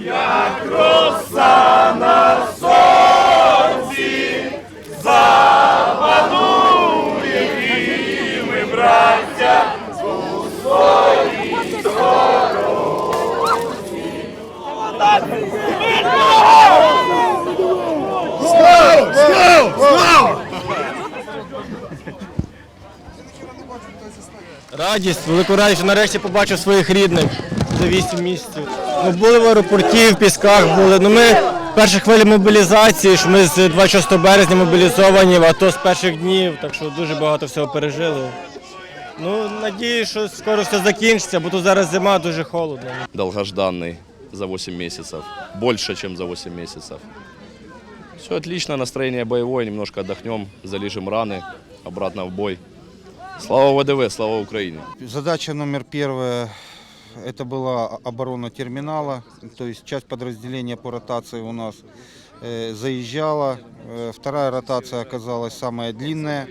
Я кросса! Радість, велику радість, що нарешті побачив своїх рідних за 8 місяців. Ми були в аеропорті, в Пісках були. Ну, ми в першій хвилі мобілізації, що ми з 26 березня мобілізовані, а то з перших днів, так що дуже багато всього пережили. Ну, надію, що скоро все закінчиться, бо тут зараз зима дуже холодно. долгожданный за 8 месяцев. Больше, чем за 8 месяцев. Все отлично, настроение боевое, немножко отдохнем, залижем раны, обратно в бой. Слава ВДВ, слава Украине! Задача номер первая – это была оборона терминала, то есть часть подразделения по ротации у нас э, заезжала. Э, Вторая ротация оказалась самая длинная.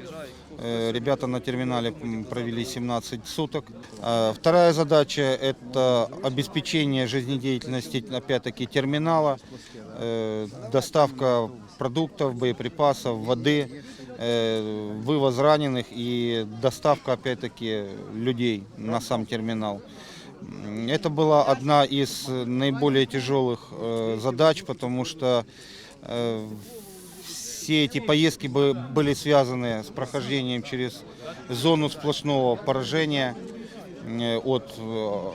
Э, Ребята на терминале провели 17 суток. А Вторая задача – это обеспечение жизнедеятельности, опять-таки, терминала, э, доставка продуктов, боеприпасов, воды, э, вывоз раненых и доставка, опять-таки, людей на сам терминал. Это была одна из наиболее тяжелых задач, потому что все эти поездки бы- были связаны с прохождением через зону сплошного поражения э, от э,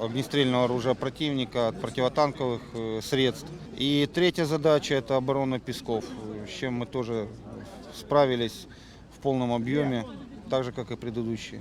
огнестрельного оружия противника, от противотанковых э, средств. И третья задача – это оборона Песков, с чем мы тоже справились в полном объеме, так же, как и предыдущие.